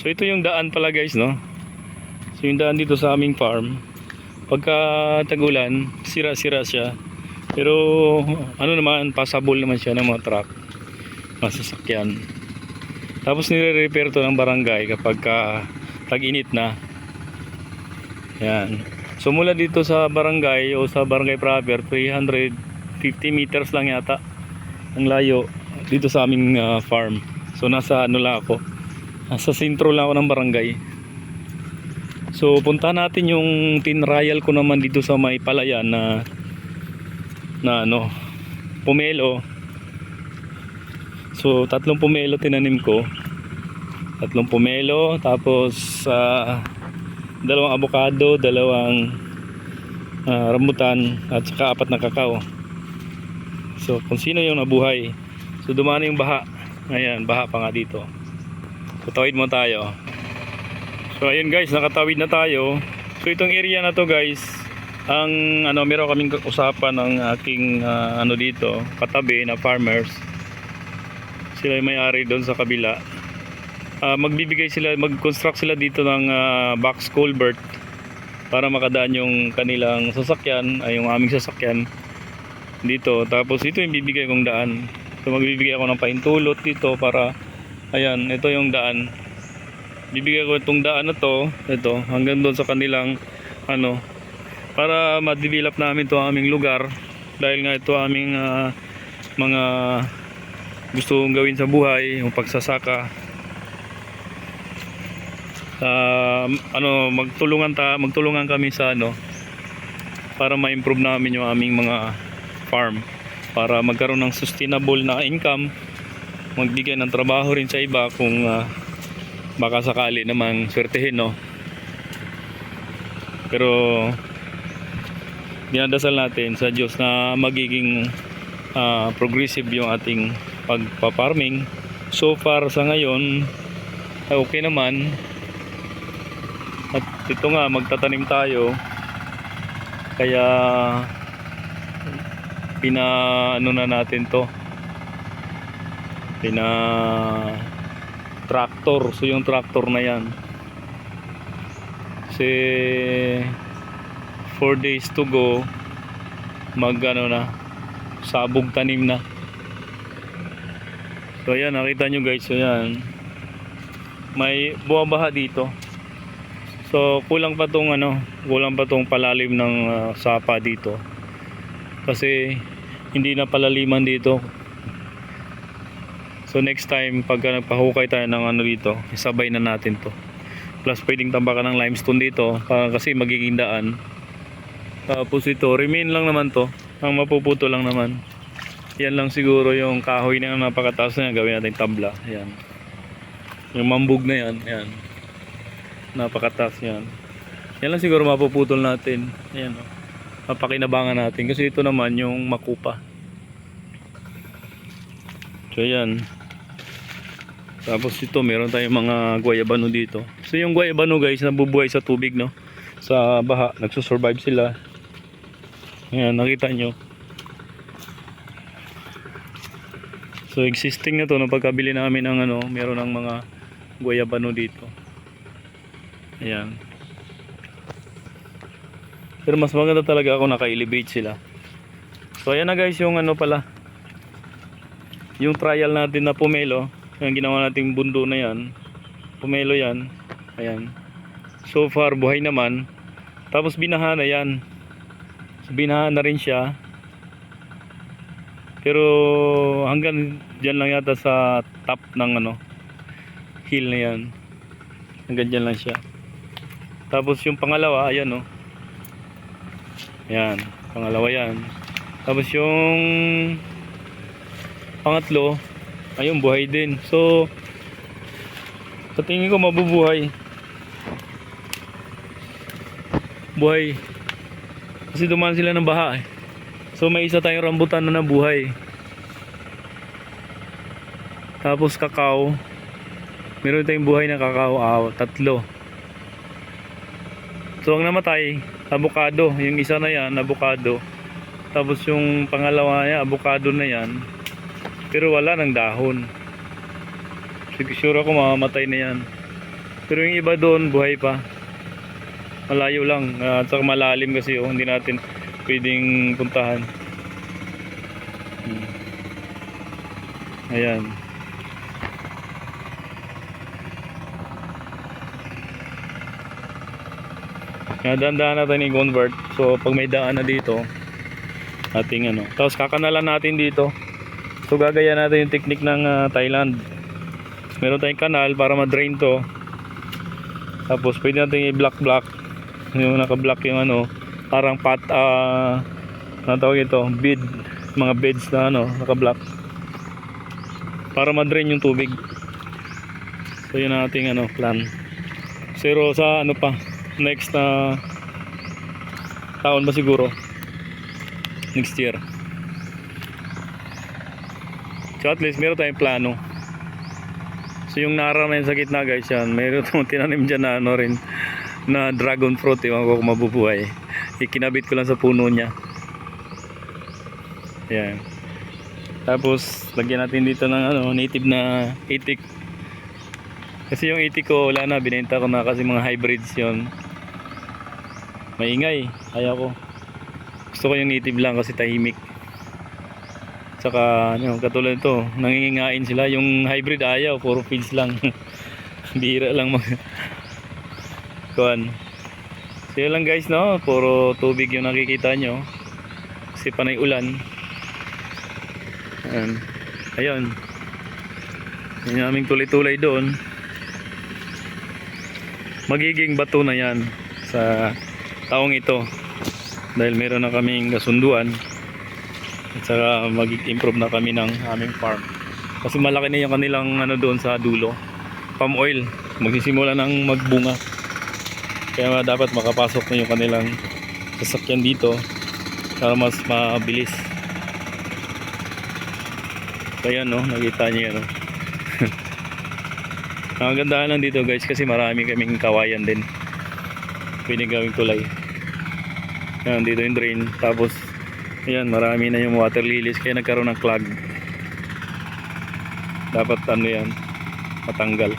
So ito yung daan pala guys no. So yung daan dito sa aming farm. Pagka tagulan, sira-sira siya. Pero ano naman, passable naman siya ng mga truck. Mga sasakyan. Tapos nire-repair to ng barangay kapag ka tag-init na. Yan. So mula dito sa barangay o sa barangay proper, 350 meters lang yata ang layo dito sa aming ah, farm. So nasa ano lang ako. Nasa sentro lang ako ng barangay. So punta natin yung tinrial ko naman dito sa may palayan na na ano pumelo. So tatlong pumelo tinanim ko. Tatlong pumelo tapos ah, dalawang avocado, dalawang ah, rambutan at saka apat na kakao. So kung sino yung nabuhay. So dumaan na yung baha. Ayan, baha pa nga dito. So tawid mo tayo. So ayun guys, nakatawid na tayo. So itong area na to guys, ang ano meron kaming usapan ng aking ah, ano dito, katabi na farmers. Sila yung may-ari doon sa kabila. Ah, magbibigay sila, mag-construct sila dito ng ah, box culvert para makadaan yung kanilang sasakyan, ay yung aming sasakyan dito. Tapos ito yung bibigay kong daan. So magbibigay ako ng paintulot dito para ayan, ito yung daan. Bibigay ko itong daan na to, ito, hanggang doon sa kanilang ano para ma-develop namin to aming lugar dahil nga ito aming ah, mga gusto kong gawin sa buhay, yung pagsasaka. Ah, ano, magtulungan ta, magtulungan kami sa ano para ma-improve namin yung aming mga farm para magkaroon ng sustainable na income magbigay ng trabaho rin sa iba kung ah, baka sakali namang swertehin no? Pero dinadasal natin sa Diyos na magiging ah, progressive yung ating pagpa-farming so far sa ngayon ay okay naman. At ito nga magtatanim tayo. Kaya pina ano na natin to pina tractor. So yung tractor na yan. Kasi 4 days to go mag ano na sabog tanim na. So ayan nakita nyo guys so yan may bumabaha dito. So kulang pa tong ano kulang pa tong palalim ng ah, sapa dito. Kasi hindi na palaliman dito so next time pagka nagpahukay tayo ng ano dito isabay na natin to. Plus pwedeng tambakan ng limestone dito para kasi magiging daan. Tapos ito remain lang naman to. Ang mapuputo lang naman. Yan lang siguro yung kahoy na napakataas na gawin natin tabla. Yan. Yung mambug na yan. Yan. Napakataas yan. Yan lang siguro mapuputol natin. Yan oh. Mapakinabangan natin. Kasi ito naman yung makupa. So yan tapos ito meron tayong mga guayabano dito so yung guayabano guys nabubuhay sa tubig no sa baha nagsusurvive sila yan nakita nyo so existing na to no pagkabili namin ng ano meron ng mga guayabano dito ayan pero mas maganda talaga ako naka-elevate sila. So ayan na guys yung ano pala. Yung trial natin na pumelo. Yung ginawa nating bundo na yan. Pumelo yan. Ayan. So far buhay naman. Tapos binaha na yan. So binaha na rin siya. Pero hanggang dyan lang yata sa top ng ano. Hill na yan. Hanggang dyan lang siya. Tapos yung pangalawa, ayan oh. Yan, pangalawa yan. Tapos yung pangatlo, ayun buhay din. So, sa tingin ko mabubuhay. Buhay. Kasi dumaan sila ng baha eh. So may isa tayong rambutan na nabuhay. Tapos kakao. Meron tayong buhay na kakao. Ah, tatlo. So ang namatay, avocado. Yung isa na yan, avocado. Tapos yung pangalawa niya, avocado na yan. Pero wala ng dahon. Sig- Sure ako mamamatay na yan. Pero yung iba doon, buhay pa. Malayo lang. ah, At saka malalim kasi oh, hindi natin pwedeng puntahan. Hmm. Ayan. Kaya dahan-dahan natin i-convert. So, pag may daan na dito, ating ano. Tapos kakanalan natin dito. So, gagaya natin yung technique ng ah, Thailand. Meron tayong kanal para ma-drain to. Tapos, pwede natin i-block-block. Yung naka-block yung ano, parang pat, ah, ano tawag ito, bed. Mga beds na ano, naka-block. Para ma-drain yung tubig. So, yun ating ano, plan. Pero sa ano pa, next na taon ba siguro? Next year. So at least meron tayong plano. So yung naaraman sa gitna guys yan, meron itong tinanim dyan na ano rin na dragon fruit, ewan ko mabubuhay. Ikinabit ko lang sa puno niya. Yan. Tapos lagyan natin dito ng ano, native na itik. Kasi yung itik ko wala na, binenta ko na kasi mga hybrids yon maingay ayaw ko gusto ko yung native lang kasi tahimik tsaka ano, katulad ito nangingingain sila. Yung hybrid ayaw. Puro feeds lang. Bira lang mag kuhan so lang guys no? Puro tubig yung nakikita nyo. Kasi panay ulan. Ayan. ayun yun yung aming tulay-tulay doon. Magiging bato na yan sa taong ito. Dahil meron na kaming kasunduan at saka mag-improve na kami ng aming farm. Kasi malaki na yung kanilang ano doon sa dulo. Palm oil. Magsisimula ng magbunga. Kaya dapat makapasok na yung kanilang sasakyan dito. Para mas mabilis. Kaya no nakita niyo yan ang gandahan lang dito guys kasi marami kaming kawayan din. Pwede gawing tulay. Yan dito yung drain. Tapos ayan marami na yung water lilies kaya nagkaroon ng clog. Dapat ano yan matanggal